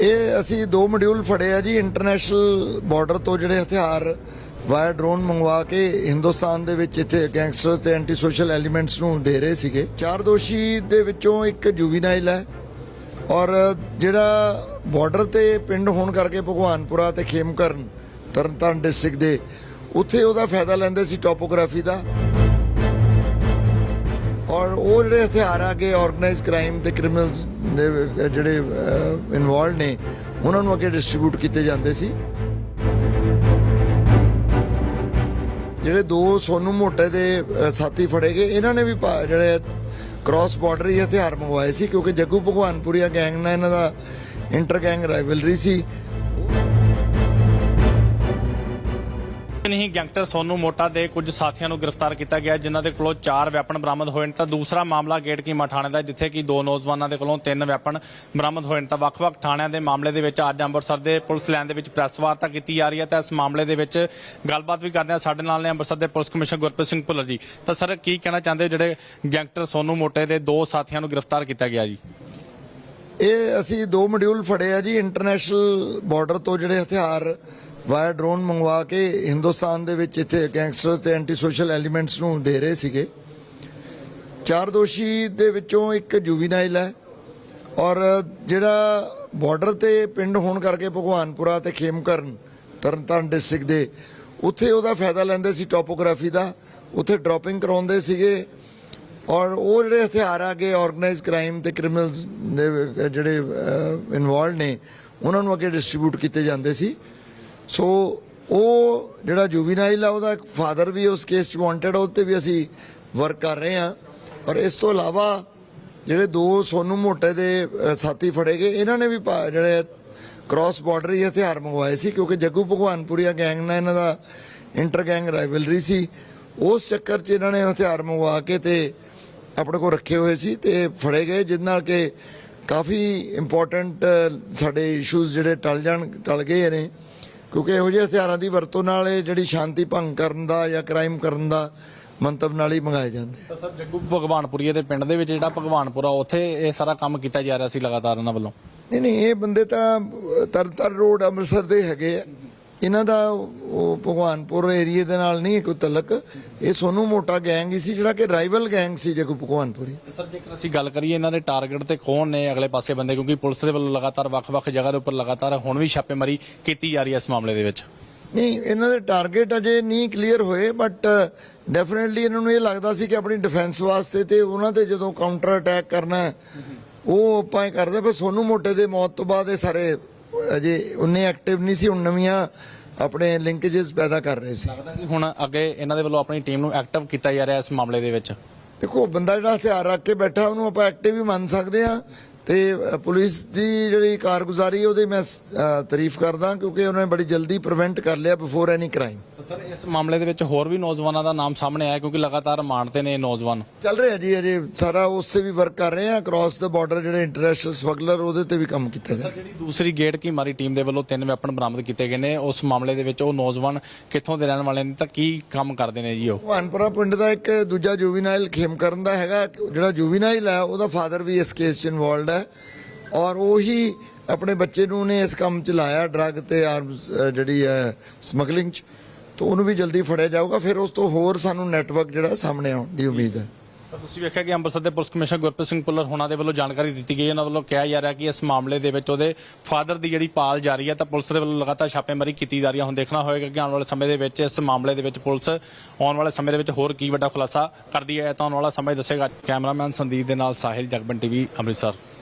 ਇਹ ਅਸੀਂ ਦੋ ਮੋਡਿਊਲ ਫੜੇ ਆ ਜੀ ਇੰਟਰਨੈਸ਼ਨਲ ਬਾਰਡਰ ਤੋਂ ਜਿਹੜੇ ਹਥਿਆਰ ਵਾਇਆ ਡਰੋਨ ਮੰਗਵਾ ਕੇ ਹਿੰਦੁਸਤਾਨ ਦੇ ਵਿੱਚ ਇੱਥੇ ਗੈਂਗਸਟਰਸ ਤੇ ਐਂਟੀ ਸੋਸ਼ਲ ਐਲੀਮੈਂਟਸ ਨੂੰ ਦੇ ਰਹੇ ਸੀਗੇ। ਚਾਰ ਦੋਸ਼ੀ ਦੇ ਵਿੱਚੋਂ ਇੱਕ ਜੁਵੀਨਾਈਲ ਹੈ ਔਰ ਜਿਹੜਾ ਬਾਰਡਰ ਤੇ ਪਿੰਡ ਹੋਣ ਕਰਕੇ ਭਗਵਾਨਪੁਰਾ ਤੇ ਖੇਮਕਰਨ ਤਰਨਤਾਰਨ ਡਿਸਟ੍ਰਿਕਟ ਦੇ, ਉੱਥੇ ਉਹਦਾ ਫਾਇਦਾ ਲੈਂਦੇ ਸੀ ਟੋਪੋਗ੍ਰਾਫੀ ਦਾ। ਉਹ ਜਿਹੜੇ ਹਥਿਆਰ ਆ ਕੇ ਆਰਗੇਨਾਈਜ਼ ਕ੍ਰਾਈਮ ਤੇ ਕ੍ਰਿਮੀਨਲਸ ਦੇ ਜਿਹੜੇ ਇਨਵੋਲਡ ਨੇ, ਉਹਨਾਂ ਨੂੰ ਅੱਗੇ ਡਿਸਟ੍ਰੀਬਿਊਟ ਕੀਤੇ ਜਾਂਦੇ ਸੀ। ਜਿਹੜੇ ਦੋ ਸੋਨੂ ਮੋਟੇ ਦੇ ਸਾਥੀ ਫੜੇ ਗਏ, ਇਹਨਾਂ ਨੇ ਵੀ ਪਾ- ਜਿਹੜੇ ਕ੍ਰਾਸ ਬਾਰਡਰ ਹੀ ਹਥਿਆਰ ਮੰਗਵਾਏ ਸੀ, ਕਿਉਂਕਿ ਜੱਗੂ ਭਗਵਾਨਪੁਰੀਆ ਗੈਂਗ ਨਾਲ ਇਹਨਾਂ ਦਾ ਇੰਟਰ ਗੈਂਗ ਰਾਈਵਲਰੀ ਸੀ। ਨਹੀਂ, ਗੈਂਗਸਟਰ ਸੋਨੂ ਮੋਟਾ ਦੇ ਕੁਝ ਸਾਥੀਆਂ ਨੂੰ ਗ੍ਰਿਫਤਾਰ ਕੀਤਾ ਗਿਆ, ਜਿਨ੍ਹਾਂ ਦੇ ਕੋਲੋਂ ਚਾਰ ਵੈਪਨ ਬਰਾਮਦ ਹੋਏ ਨੇ। ਤਾਂ ਦੂਸਰਾ ਮਾਮਲਾ ਗੇਟ ਕੀਮਾ ਥਾਣੇ ਦਾ, ਜਿੱਥੇ ਕਿ ਦੋ ਨੌਜਵਾਨਾਂ ਦੇ ਕੋਲੋਂ ਤਿੰਨ ਵੈਪਨ ਬਰਾਮਦ ਹੋਏ ਨੇ। ਤਾਂ ਵੱਖ-ਵੱਖ ਥਾਣਿਆਂ ਦੇ ਮਾਮਲੇ ਦੇ ਵਿੱਚ ਅੱਜ ਅੰਮ੍ਰਿਤਸਰ ਦੇ ਪੁਲਿਸ ਲਾਈਨ ਦੇ ਵਿੱਚ ਪ੍ਰੈਸ ਵਾਰਤਾ ਕੀਤੀ ਜਾ ਰਹੀ ਹੈ। ਤਾਂ ਇਸ ਮਾਮਲੇ ਦੇ ਵਿੱਚ ਗੱਲਬਾਤ ਵੀ ਕਰਦੇ ਹਾਂ। ਸਾਡੇ ਨਾਲ ਨੇ ਅੰਮ੍ਰਿਤਸਰ ਦੇ ਪੁਲਿਸ ਕਮਿਸ਼ਨਰ ਗੁਰਪ੍ਰੀਤ ਸਿੰਘ ਭੁੱਲਰ ਜੀ। ਤਾਂ ਸਰ, ਕੀ ਕਹਿਣਾ ਚਾਹੁੰਦੇ ਹੋ ਜਿਹੜੇ ਗੈਂਗਸਟਰ ਸੋਨੂ ਮੋਟੇ ਦੇ ਦੋ ਸਾਥੀਆਂ ਨੂੰ ਗ੍ਰਿਫਤਾਰ ਕੀਤਾ ਗਿਆ ਜੀ? ਇਹ ਅਸੀਂ ਦੋ ਮੋਡਿਊਲ ਫੜੇ ਆ ਜੀ, ਇੰਟਰਨੈਸ਼ਨਲ ਬਾਰਡਰ ਤੋਂ ਜਿਹੜੇ ਹਥਿਆਰ ਵਾਇਆ ਡਰੋਨ ਮੰਗਵਾ ਕੇ ਹਿੰਦੁਸਤਾਨ ਦੇ ਵਿੱਚ ਇੱਥੇ ਗੈਂਗਸਟਰਸ ਤੇ ਐਂਟੀ ਸੋਸ਼ਲ ਐਲੀਮੈਂਟਸ ਨੂੰ ਦੇ ਰਹੇ ਸੀਗੇ। ਚਾਰ ਦੋਸ਼ੀ ਦੇ ਵਿੱਚੋਂ ਇੱਕ ਜੁਵੀਨਾਈਲ ਹੈ ਔਰ ਜਿਹੜਾ ਬਾਰਡਰ ਤੇ ਪਿੰਡ ਹੋਣ ਕਰਕੇ ਭਗਵਾਨਪੁਰਾ ਤੇ ਖੇਮਕਰਨ, ਤਰਨਤਾਰਨ ਡਿਸਟ੍ਰਿਕਟ ਦੇ, ਉੱਥੇ ਉਹਦਾ ਫਾਇਦਾ ਲੈਂਦੇ ਸੀ ਟੋਪੋਗ੍ਰਾਫੀ ਦਾ, ਉੱਥੇ ਡ੍ਰੌਪਿੰਗ ਕਰਾਉਂਦੇ ਸੀਗੇ ਔਰ ਉਹ ਜਿਹੜੇ ਹਥਿਆਰ ਆ ਗਏ ਆਰਗੇਨਾਈਜ਼ ਕ੍ਰਾਈਮ ਤੇ ਕ੍ਰਿਮੀਨਲਸ ਦੇ ਜਿਹੜੇ ਇਨਵੋਲਡ ਨੇ, ਉਹਨਾਂ ਨੂੰ ਅੱਗੇ ਡਿਸਟ੍ਰੀਬਿਊਟ ਕੀਤੇ ਜਾਂਦੇ ਸੀ। ਸੋ ਉਹ ਜਿਹੜਾ ਜੁਵੀਨਾਈਲ ਆ, ਉਹਦਾ ਫਾਦਰ ਵੀ ਉਸ ਕੇਸ 'ਚ ਵਾਂਟਡ ਆ ਉੱਤੇ ਵੀ ਅਸੀਂ ਵਰਕ ਕਰ ਰਹੇ ਹਾਂ। ਔਰ ਇਸ ਤੋਂ ਇਲਾਵਾ ਜਿਹੜੇ ਦੋ ਸੋਨੂ ਮੋਟੇ ਦੇ ਸਾਥੀ ਫੜੇ ਗਏ, ਇਹਨਾਂ ਨੇ ਵੀ ਪਾ- ਜਿਹੜੇ ਕ੍ਰਾਸ ਬਾਰਡਰ ਹੀ ਹਥਿਆਰ ਮੰਗਵਾਏ ਸੀ, ਕਿਉਂਕਿ ਜੱਗੂ ਭਗਵਾਨਪੁਰੀਆ ਗੈਂਗ ਨਾਲ ਇਹਨਾਂ ਦਾ ਇੰਟਰ ਗੈਂਗ ਰਾਈਵਲਰੀ ਸੀ। ਉਸ ਚੱਕਰ 'ਚ ਇਹਨਾਂ ਨੇ ਹਥਿਆਰ ਮੰਗਵਾ ਕੇ ਤੇ ਆਪਣੇ ਕੋਲ ਰੱਖੇ ਹੋਏ ਸੀ ਤੇ ਫੜੇ ਗਏ ਜਿਸ ਨਾਲ ਕਿ ਕਾਫੀ ਇੰਪੋਰਟੈਂਟ ਸਾਡੇ ਇਸ਼ੂਜ਼ ਜਿਹੜੇ ਟਲ ਜਾਣ, ਟਲ ਗਏ ਨੇ। ਕਿਉਂਕਿ ਇਹੋ ਜਿਹੇ ਹਥਿਆਰਾਂ ਦੀ ਵਰਤੋਂ ਨਾਲ ਇਹ ਜਿਹੜੀ ਸ਼ਾਂਤੀ ਭੰਗ ਕਰਨ ਦਾ ਜਾਂ ਕ੍ਰਾਈਮ ਕਰਨ ਦਾ ਮੰਤਵ ਨਾਲ ਹੀ ਮੰਗਾਏ ਜਾਂਦੇ ਤਾਂ ਸਰ ਜੱਗੂ ਭਗਵਾਨਪੁਰੀਏ ਦੇ ਪਿੰਡ ਦੇ ਵਿੱਚ ਜਿਹੜਾ ਭਗਵਾਨਪੁਰਾ ਉੱਥੇ ਇਹ ਸਾਰਾ ਕੰਮ ਕੀਤਾ ਜਾ ਰਿਹਾ ਸੀ ਲਗਾਤਾਰ ਇਹਨਾਂ ਵੱਲੋਂ? ਨਹੀਂ ਨਹੀਂ ਇਹ ਬੰਦੇ ਤਾਂ ਤਰਤਰ ਰੋਡ ਅੰਮ੍ਰਿਤਸਰ ਦੇ ਹੈਗੇ ਆ। ਇਹਨਾਂ ਦਾ ਉਹ ਭਗਵਾਨਪੁਰ ਏਰੀਏ ਦੇ ਨਾਲ ਨਹੀਂ ਕੋਈ ਤਲਕ। ਇਹ ਸੋਨੂ ਮੋਟਾ ਗੈਂਗ ਹੀ ਸੀ ਜਿਹੜਾ ਕਿ ਰਾਈਵਲ ਗੈਂਗ ਸੀ ਜਗੂ ਭਗਵਾਨਪੁਰੀ। ਤੇ ਸਰ ਜੇਕਰ ਅਸੀਂ ਗੱਲ ਕਰੀਏ ਇਹਨਾਂ ਦੇ ਟਾਰਗੇਟ ਤੇ ਕੌਣ ਨੇ ਅਗਲੇ ਪਾਸੇ ਬੰਦੇ ਕਿਉਂਕਿ ਪੁਲਿਸ ਦੇ ਵੱਲੋਂ ਲਗਾਤਾਰ ਵੱਖ-ਵੱਖ ਜਗ੍ਹਾ ਦੇ ਉੱਪਰ ਲਗਾਤਾਰ ਹੁਣ ਵੀ ਛਾਪੇਮਾਰੀ ਕੀਤੀ ਜਾ ਰਹੀ ਹੈ ਇਸ ਮਾਮਲੇ ਦੇ ਵਿੱਚ। ਨਹੀਂ ਇਹਨਾਂ ਦੇ ਟਾਰਗੇਟ ਅਜੇ ਨਹੀਂ ਕਲੀਅਰ ਹੋਏ ਬਟ ਡੈਫੀਨਿਟਲੀ ਇਹਨਾਂ ਨੂੰ ਇਹ ਲੱਗਦਾ ਸੀ ਕਿ ਆਪਣੀ ਡਿਫੈਂਸ ਵਾਸਤੇ ਤੇ ਉਹਨਾਂ ਤੇ ਜਦੋਂ ਕਾਊਂਟਰ ਅਟੈਕ ਕਰਨਾ ਉਹ ਆਪਾਂ ਕਰਦੇ ਫਿਰ ਸੋਨੂ ਮੋਟੇ ਦੇ ਮੌਤ ਤੋਂ ਬਾਅਦ ਇਹ ਸਾਰੇ ਅਜੇ ਉਨੇ ਐਕਟਿਵ ਨਹੀਂ ਸੀ ਹੁਣ ਨਵੀਆਂ ਆਪਣੇ ਲਿੰਕੇजेस ਪੈਦਾ ਕਰ ਰਹੇ ਸੀ। ਲੱਗਦਾ ਕਿ ਹੁਣ ਅੱਗੇ ਇਹਨਾਂ ਦੇ ਵੱਲੋਂ ਆਪਣੀ ਟੀਮ ਨੂੰ ਐਕਟਿਵ ਕੀਤਾ ਜਾ ਰਿਹਾ ਇਸ ਮਾਮਲੇ ਦੇ ਵਿੱਚ? ਦੇਖੋ ਬੰਦਾ ਜਿਹੜਾ ਹਥਿਆਰ ਰੱਖ ਕੇ ਬੈਠਾ ਉਹਨੂੰ ਆਪਾਂ ਐਕਟਿਵ ਵੀ ਮੰਨ ਸਕਦੇ ਆ ਤੇ ਪੁਲਿਸ ਦੀ ਜਿਹੜੀ ਕਾਰਗੁਜ਼ਾਰੀ ਉਹਦੀ ਮੈਂ ਤਾਰੀਫ ਕਰਦਾ ਕਿਉਂਕਿ ਉਹਨਾਂ ਨੇ ਬੜੀ ਜਲਦੀ ਪ੍ਰੀਵੈਂਟ ਕਰ ਲਿਆ ਬਿਫੋਰ ਐਨੀ ਕ੍ਰਾਈਮ ਸਰ ਇਸ ਮਾਮਲੇ ਦੇ ਵਿੱਚ ਹੋਰ ਵੀ ਨੌਜਵਾਨਾਂ ਦਾ ਨਾਮ ਸਾਹਮਣੇ ਆਇਆ ਕਿਉਂਕਿ ਲਗਾਤਾਰ ਮਾਰਦੇ ਨੇ ਨੌਜਵਾਨ। ਚੱਲ ਰਿਹਾ ਜੀ ਅਜੇ ਸਾਰਾ ਉਸ ਤੇ ਵੀ ਵਰਕ ਕਰ ਰਹੇ ਆ ਕ੍ਰਾਸ ਦਾ ਬਾਰਡਰ ਜਿਹੜੇ ਇੰਟਰਨੈਸ਼ਨਲ ਸਮਗਲਰ ਉਹਦੇ ਤੇ ਵੀ ਕੰਮ ਕੀਤਾ ਜਾ ਜਿਹੜੀ ਦੂਸਰੀ ਗੇਟ ਕੀ ਮਾਰੀ ਟੀਮ ਦੇ ਵੱਲੋਂ ਤਿੰਨ ਵੈਪਨ ਬਰਾਮਦ ਕੀਤੇ ਗਏ ਨੇ। ਉਸ ਮਾਮਲੇ ਦੇ ਵਿੱਚ ਉਹ ਨੌਜਵਾਨ ਕਿੱਥੋਂ ਦੇ ਰਹਿਣ ਵਾਲੇ ਨੇ ਤਾਂ ਕੀ ਕੰਮ ਕਰਦੇ ਨੇ ਜੀ ਉਹ? ਭਵਾਨਪੁਰਾ ਪਿੰਡ ਦਾ ਇੱਕ ਦੂਜਾ ਜੁਵੀਨਾਈਲ ਖੇਮਕਰਨ ਦਾ ਹੈਗਾ ਜਿਹੜਾ ਜੁਵੀਨਾਈਲ ਹੈ ਉਹਦਾ ਫਾਦਰ ਵੀ ਇਸ ਕੇਸ 'ਚ ਇਨਵੋਲਡ ਹੈ ਔਰ ਉਹੀ ਆਪਣੇ ਬੱਚੇ ਨੂੰ ਨੇ ਇਸ ਕੰਮ 'ਚ ਲਾਇਆ ਡਰੱਗ ਤੇ ਆਰਮਸ ਜਿਹੜੀ ਹੈ ਸਮਗਲਿੰਗ 'ਚ। ਤਾਂ ਉਹਨੂੰ ਵੀ ਜਲਦੀ ਫੜਿਆ ਜਾਊਗਾ, ਫਿਰ ਉਸ ਤੋਂ ਹੋਰ ਸਾਨੂੰ ਨੈਟਵਰਕ ਜਿਹੜਾ ਸਾਹਮਣੇ ਆਉਣ ਦੀ ਉਮੀਦ ਹੈ। ਤਾਂ ਤੁਸੀਂ ਵੇਖਿਆ ਕਿ ਅੰਮ੍ਰਿਤਸਰ ਦੇ ਪੁਲਿਸ ਕਮਿਸ਼ਨਰ ਗੁਰਪ੍ਰੀਤ ਸਿੰਘ ਭੁੱਲਰ ਹੋਣਾ ਦੇ ਵੱਲੋਂ ਜਾਣਕਾਰੀ ਦਿੱਤੀ ਗਈ ਉਹਨਾਂ ਵੱਲੋਂ ਕਿਹਾ ਜਾ ਰਿਹਾ ਕਿ ਇਸ ਮਾਮਲੇ ਦੇ ਵਿੱਚ ਉਹਦੇ ਫਾਦਰ ਦੀ ਜਿਹੜੀ ਪਾਲ ਜਾਰੀ ਹੈ, ਤਾਂ ਪੁਲਿਸ ਦੇ ਵੱਲੋਂ ਲਗਾਤਾਰ ਛਾਪੇਮਾਰੀ ਕੀਤੀ ਜਾ ਰਹੀ ਹੈ। ਹੁਣ ਦੇਖਣਾ ਹੋਏਗਾ ਕਿ ਆਉਣ ਵਾਲੇ ਸਮੇਂ ਦੇ ਵਿੱਚ ਇਸ ਮਾਮਲੇ ਦੇ ਵਿੱਚ ਪੁਲਿਸ ਆਉਣ ਵਾਲੇ ਸਮੇਂ ਦੇ ਵਿੱਚ ਹੋਰ ਕੀ ਵੱਡਾ ਖੁਲਾਸਾ ਕਰਦੀ ਹੈ ਤਾਂ ਆਉਣ ਵਾਲਾ ਸਮੇਂ ਦੱਸੇਗਾ। ਕੈਮਰਾਮੈਨ ਸੰਦੀਪ ਦੇ ਨਾਲ ਸਾਹਿਲ, ਜਗਬਨ ਟੀਵੀ, ਅੰਮ੍ਰਿਤਸਰ।